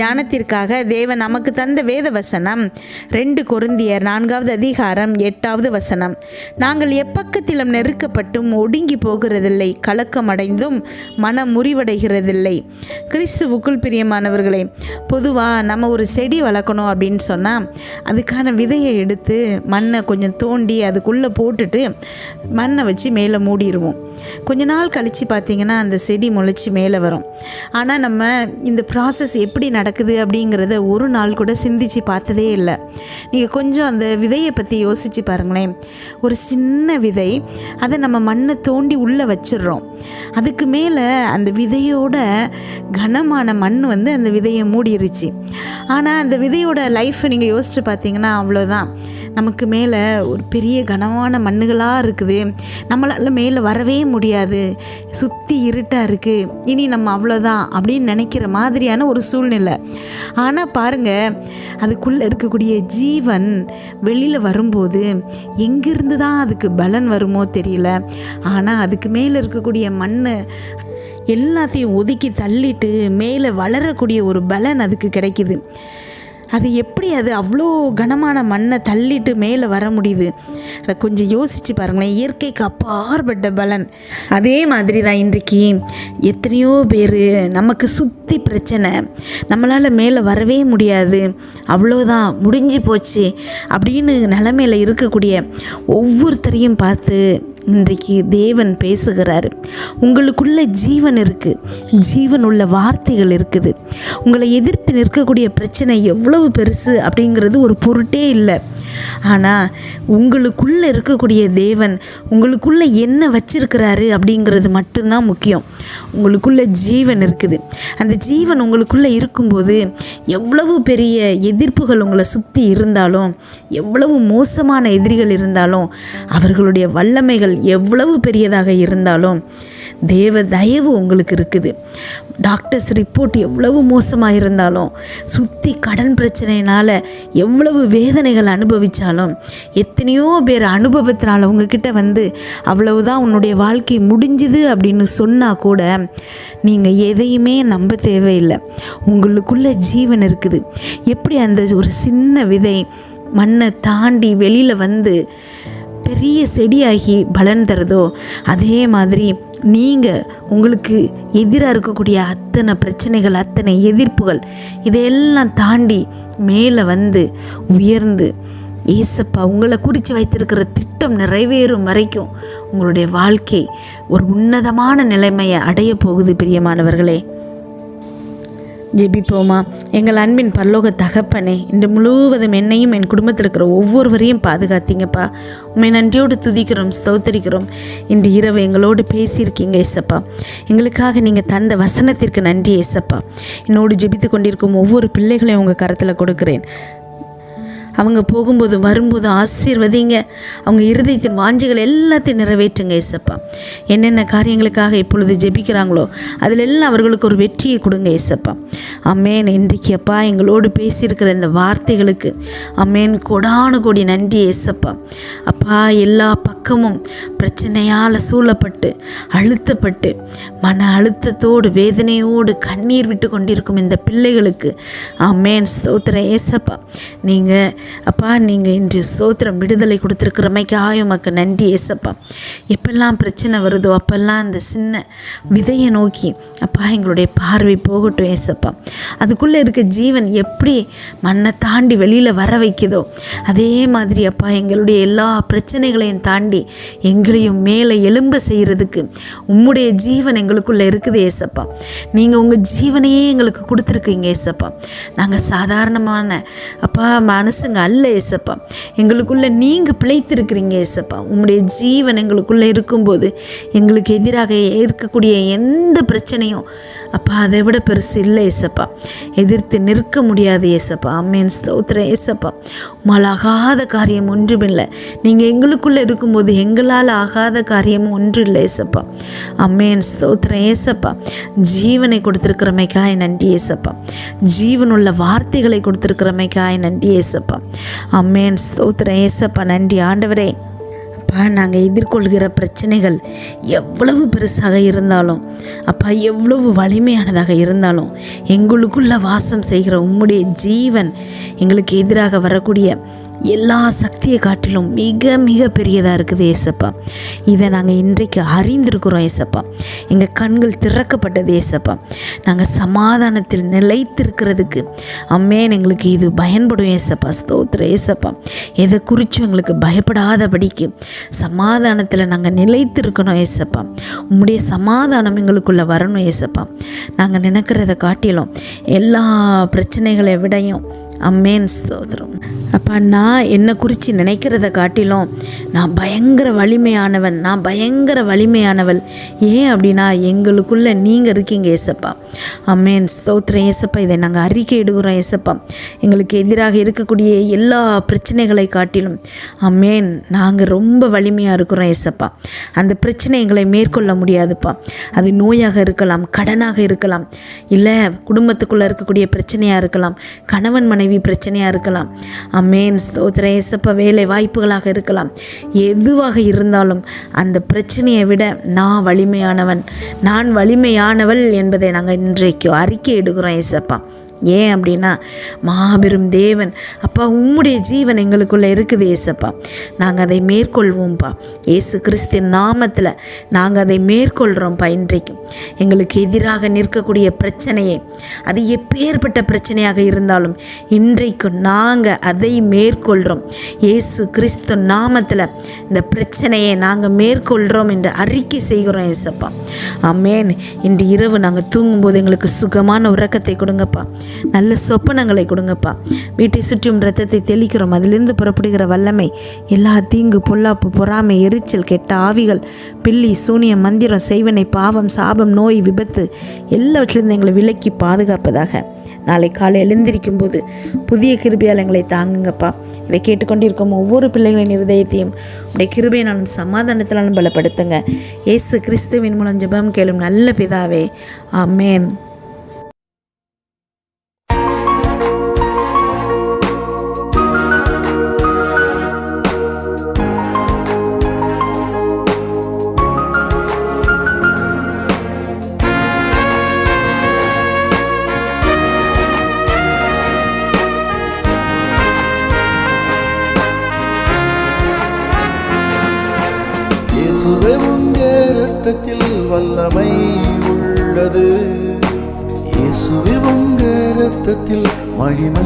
தியானத்திற்காக தேவன் நமக்கு தந்த வேத வசனம். ரெண்டு கொருந்தியர் நான்காவது அதிகாரம் எட்டாவது வசனம். நாங்கள் எப்பக்கத்திலும் நெருக்கப்பட்டும் ஒடுங்கி போகிறதில்லை கலக்கமடைந்தும் மனம் முறிவடைகிறதில்லை. கிறிஸ்துவுக்குள் பிரியமானவர்களே பொதுவாக நம்ம ஒரு செடி வளர்க்கணும் அப்படின்னு சொன்னால் அதுக்கான விதையை எடுத்து மண்ணை கொஞ்சம் தோண்டி அதுக்குள்ளே போட்டுட்டு மண்ணை வச்சு மேலே மூடிடுவோம். கொஞ்ச நாள் கழித்து பார்த்தீங்கன்னா அந்த செடி முளைச்சி மேலே வரும். ஆனால் நம்ம இந்த ப்ராசஸ் எப்படி நடக்குது நடக்குது அப்படிங்கிறத ஒரு நாள் கூட சிந்திச்சு பார்த்ததே இல்லை. நீங்கள் கொஞ்சம் அந்த விதையை பற்றி யோசித்து பாருங்களேன். ஒரு சின்ன விதை அதை நம்ம மண்ணை தோண்டி உள்ளே வச்சிடுறோம். அதுக்கு மேலே அந்த விதையோட கனமான மண் வந்து அந்த விதையை மூடிருச்சு. ஆனால் அந்த விதையோட லைஃப்பை நீங்கள் யோசித்து பார்த்தீங்கன்னா அவ்வளோதான் நமக்கு மேலே ஒரு பெரிய கனமான மண்ணுகளாக இருக்குது. நம்மளால் மேலே வரவே முடியாது. சுற்றி இருட்டாக இருக்குது இனி நம்ம அவ்வளோதான் அப்படின்னு நினைக்கிற மாதிரியான ஒரு சூழ்நிலை. ஆனால் பாருங்கள் அதுக்குள்ளே இருக்கக்கூடிய ஜீவன் வெளியில் வரும்போது எங்கிருந்து தான் அதுக்கு பலன் வருமோ தெரியல. ஆனால் அதுக்கு மேலே இருக்கக்கூடிய மண் எல்லாத்தையும் ஒதுக்கி தள்ளிட்டு மேலே வளரக்கூடிய ஒரு பலன் அதுக்கு கிடைக்குது. அது எப்படி அது அவ்வளோ கனமான மண்ணை தள்ளிட்டு மேலே வர முடியுது? அதை கொஞ்சம் யோசித்து பாருங்களேன். இயற்கைக்கு அப்பாற்பட்ட பலன். அதே மாதிரி தான் இன்றைக்கு எத்தனையோ பேர் நமக்கு சுற்றி பிரச்சனை. நம்மளால் மேலே வரவே முடியாது. அவ்வளோதான் முடிஞ்சு போச்சு. அப்படின்னு நிலமையில் இருக்கக்கூடிய ஒவ்வொருத்தரையும் பார்த்து இன்றைக்கு தேவன் பேசுகிறார். உங்களுக்குள்ள ஜீவன் இருக்குது ஜீவன் உள்ள வார்த்தைகள் இருக்குது. உங்களை எதிர்த்து நிற்கக்கூடிய பிரச்சனை எவ்வளவு பெருசு அப்படிங்கிறது ஒரு பொருட்டே இல்லை. ஆனால் உங்களுக்குள்ளே இருக்கக்கூடிய தேவன் உங்களுக்குள்ளே என்ன வச்சிருக்கிறாரு அப்படிங்கிறது மட்டும்தான் முக்கியம். உங்களுக்குள்ள ஜீவன் இருக்குது. அந்த ஜீவன் உங்களுக்குள்ளே இருக்கும்போது எவ்வளவு பெரிய எதிர்ப்புகள் உங்களை சுற்றி இருந்தாலும் எவ்வளவு மோசமான எதிரிகள் இருந்தாலும் அவர்களுடைய வல்லமைகள் எவ்வளவு பெரியதாக இருந்தாலும் தேவ தயவு உங்களுக்கு இருக்குது. டாக்டர்ஸ் ரிப்போர்ட் எவ்வளவு மோசமாக இருந்தாலும் சுற்றி கடன் பிரச்சனையினால் எவ்வளவு வேதனைகள் அனுபவித்தாலும் எத்தனையோ பேர் அனுபவத்தினால் உங்ககிட்ட வந்து அவ்வளவுதான் உன்னுடைய வாழ்க்கை முடிஞ்சுது அப்படின்னு சொன்னால் கூட நீங்கள் எதையுமே நம்ப தேவையில்லை. உங்களுக்குள்ள ஜீவன் இருக்குது. எப்படி அந்த ஒரு சின்ன விதை மண்ணை தாண்டி வெளியில் வந்து பெரிய செடியாகி பலன் தருதோ அதே மாதிரி நீங்கள் உங்களுக்கு எதிராக இருக்கக்கூடிய அத்தனை பிரச்சனைகள் அத்தனை எதிர்ப்புகள் இதையெல்லாம் தாண்டி மேலே வந்து உயர்ந்து ஏசப்பா உங்களை குறித்து வைத்திருக்கிற திட்டம் நிறைவேறும் வரைக்கும் உங்களுடைய வாழ்க்கை ஒரு உன்னதமான நிலைமையை அடைய போகுது பிரியமானவர்களே. ஜெபிப்போமா? எங்கள் அன்பின் பரலோக தகப்பனே இன்று முழுவதும் என்னையும் என் குடும்பத்தில் இருக்கிற ஒவ்வொருவரையும் பாதுகாத்தீங்கப்பா. உண்மை நன்றியோடு துதிக்கிறோம் ஸ்தோத்தரிக்கிறோம். இன்று இரவு எங்களோடு பேசியிருக்கீங்க ஏசப்பா. எங்களுக்காக நீங்கள் தந்த வசனத்திற்கு நன்றி ஏசப்பா. என்னோடு ஜெபித்து கொண்டிருக்கும் ஒவ்வொரு பிள்ளைகளையும் உங்கள் கருத்தில் கொடுக்கிறேன். அவங்க போகும்போது வரும்போது ஆசீர்வதிங்க. அவங்க இருதயத்தின் வாஞ்சிகள் எல்லாத்தையும் நிறைவேற்றுங்க ஏசப்பா. என்னென்ன காரியங்களுக்காக இப்பொழுது ஜெபிக்கிறாங்களோ அதில் எல்லாம் அவர்களுக்கு ஒரு வெற்றியை கொடுங்க ஏசப்பா. அம்மேன் இன்றைக்கு அப்பா எங்களோடு பேசியிருக்கிற இந்த வார்த்தைகளுக்கு அம்மேன் கொடான கொடி நன்றி ஏசப்பா. அப்பா எல்லா பக்கமும் பிரச்சனையால் சூழப்பட்டு அழுத்தப்பட்டு மன அழுத்தத்தோடு வேதனையோடு கண்ணீர் விட்டு கொண்டிருக்கும் இந்த பிள்ளைகளுக்கு அம்மேன் ஸ்தோத்திர ஏசப்பா. நீங்கள் அப்பா நீங்கள் இன்று சோத்திரம் விடுதலை கொடுத்துருக்கிறமைக்காக ஆயுமக்கு நன்றி ஏசப்பா. எப்பெல்லாம் பிரச்சனை வருதோ அப்பெல்லாம் அந்த சின்ன விதையை நோக்கி அப்பா எங்களுடைய பார்வை போகட்டும் ஏசப்பா. அதுக்குள்ளே இருக்க ஜீவன் எப்படி மண்ணை தாண்டி வெளியில் வர வைக்குதோ அதே மாதிரி அப்பா எங்களுடைய எல்லா பிரச்சனைகளையும் தாண்டி எங்களையும் மேலே எலும்ப செய்கிறதுக்கு உம்முடைய ஜீவன் எங்களுக்குள்ளே இருக்குது ஏசப்பா. நீங்கள் உங்கள் ஜீவனையே எங்களுக்கு கொடுத்துருக்கீங்க ஏசப்பா. நாங்கள் சாதாரணமான அப்பா மனசு மனசுங்க அல்ல ஏசப்பா எங்களுக்குள்ளே நீங்கள் பிழைத்திருக்கிறீங்க ஏசப்பா உங்களுடைய ஜீவன் எங்களுக்குள்ளே இருக்கும்போது எங்களுக்கு எதிராக இருக்கக்கூடிய எந்த பிரச்சனையும் அப்பா அதை விட பெருசு இல்லை ஏசப்பா எதிர்த்து நிற்க முடியாது ஏசப்பா அம்மேன் ஸ்தோத்திர ஏசப்பா உமால் ஆகாத காரியம் ஒன்றுமில்லை நீங்கள் எங்களுக்குள்ளே இருக்கும்போது எங்களால் ஆகாத காரியமும் ஒன்றும் இல்லை ஏசப்பா அம்மேன் ஸ்தோத்திர ஏசப்பா ஜீவனை கொடுத்துருக்கிறமைக்காய் நன்றி ஏசப்பா ஜீவனுள்ள வார்த்தைகளை கொடுத்துருக்கிறமைக்காய் நன்றி ஏசப்பா அம்மேன் ஸ்தோத்திரம். ஏசப்பா நன்றி. ஆண்டவரே அப்பா நாங்கள் எதிர்கொள்கிற பிரச்சனைகள் எவ்வளவு பெருசாக இருந்தாலும் அப்பா எவ்வளவு வலிமையானதாக இருந்தாலும் எங்களுக்குள்ள வாசம் செய்கிற உம்முடைய ஜீவன் எங்களுக்கு எதிராக வரக்கூடிய எல்லா சக்தியை காட்டிலும் மிக மிக பெரியதாக இருக்குது ஏசப்பா. இதை நாங்கள் இன்றைக்கு அறிந்திருக்கிறோம் ஏசப்பா. எங்கள் கண்கள் திறக்கப்பட்டது ஏசப்பா. நாங்கள் சமாதானத்தில் நிலைத்திருக்கிறதுக்கு. அம்மேன் எங்களுக்கு இது பயன்படும் ஏசப்பா. ஸ்தோத்திர ஏசப்பா. எதை குறித்து எங்களுக்கு பயப்படாதபடிக்கு சமாதானத்தில் நாங்கள் நிலைத்திருக்கணும் ஏசப்பா. உம்முடைய சமாதானம் எங்களுக்குள்ளே வரணும் ஏசப்பா. நாங்கள் நினைக்கிறத காட்டிலும் எல்லா பிரச்சனைகளை விடையும் அம்மேன் ஸ்தோத்திரம். அப்பா நான் என்னை குறித்து நினைக்கிறத காட்டிலும் நான் பயங்கர வலிமையானவன் நான் பயங்கர வலிமையானவள். ஏன் அப்படின்னா எங்களுக்குள்ளே நீங்கள் இருக்கீங்க ஏசப்பா. அம்மேன் ஸ்தோத்திரம் ஏசப்பா இதை நாங்கள் அறிக்கை இடுகிறோம் ஏசப்பா. எங்களுக்கு எதிராக இருக்கக்கூடிய எல்லா பிரச்சனைகளை காட்டிலும் அம்மேன் நாங்கள் ரொம்ப வலிமையாக இருக்கிறோம் ஏசப்பா. அந்த பிரச்சனை எங்களை மேற்கொள்ள முடியாதுப்பா. அது நோயாக இருக்கலாம் கடனாக இருக்கலாம். இல்லை குடும்பத்துக்குள்ளே இருக்கக்கூடிய பிரச்சனையாக இருக்கலாம் கணவன் மனைவி பிரச்சனையாக இருக்கலாம். அம்மேன் ஸ்தோத்திர ஏசப்பா வேலை வாய்ப்புகளாக இருக்கலாம். எதுவாக இருந்தாலும் அந்த பிரச்சனையை விட நான் வலிமையானவன். நான் வலிமையானவள் என்பதை நாங்கள் இன்றைக்கு அறிக்கை எடுக்கிறோம் ஏசப்பா. ஏன் அப்படின்னா மாபெரும் தேவன் அப்பா உம்முடைய ஜீவன் எங்களுக்குள்ளே இருக்குது ஏசப்பா. நாங்கள் அதை மேற்கொள்வோம்ப்பா ஏசு கிறிஸ்தின் நாமத்தில் நாங்கள் அதை மேற்கொள்கிறோம்ப்பா இன்றைக்கும். எங்களுக்கு எதிராக நிற்கக்கூடிய பிரச்சனையே அது எப்பேற்பட்ட பிரச்சனையாக இருந்தாலும் இன்றைக்கும் நாங்கள் அதை மேற்கொள்கிறோம் ஏசு கிறிஸ்து நாமத்தில் இந்த பிரச்சனையை நாங்கள் மேற்கொள்கிறோம் என்று அறிக்கை செய்கிறோம் ஏசப்பா. அம்மேன் இன்று இரவு நாங்கள் தூங்கும்போது எங்களுக்கு சுகமான உறக்கத்தை கொடுங்கப்பா. நல்ல சொப்பனங்களை கொடுங்கப்பா. வீட்டை சுற்றும் ரத்தத்தை தெளிக்கிறோம். அதிலிருந்து புறப்படுகிற வல்லமை எல்லா தீங்கு பொல்லாப்பு பொறாமை எரிச்சல் கெட்ட ஆவிகள் பில்லி சூனியம் மந்திரம் செய்வனை பாவம் சாபம் நோய் விபத்து எல்லாவற்றிலிருந்து எங்களை விலக்கி பாதுகாப்பதாக. நாளை காலை எழுந்திருக்கும் போது புதிய கிருபியால் எங்களை தாங்குங்கப்பா. இதை கேட்டுக்கொண்டிருக்கும் ஒவ்வொரு பிள்ளைகளின் இருதயத்தையும் உடைய கிருபையினாலும் சமாதானத்தினாலும் பலப்படுத்துங்க. இயேசு கிறிஸ்துவின் மூலம் ஜெபம் கேளும் நல்ல பிதாவே. ஆமேன். இயேசுவும் உங்க ரத்தத்தில் வல்லமை உள்ளது. இயேசுவே உங்க ரத்தத்தில் மகிமை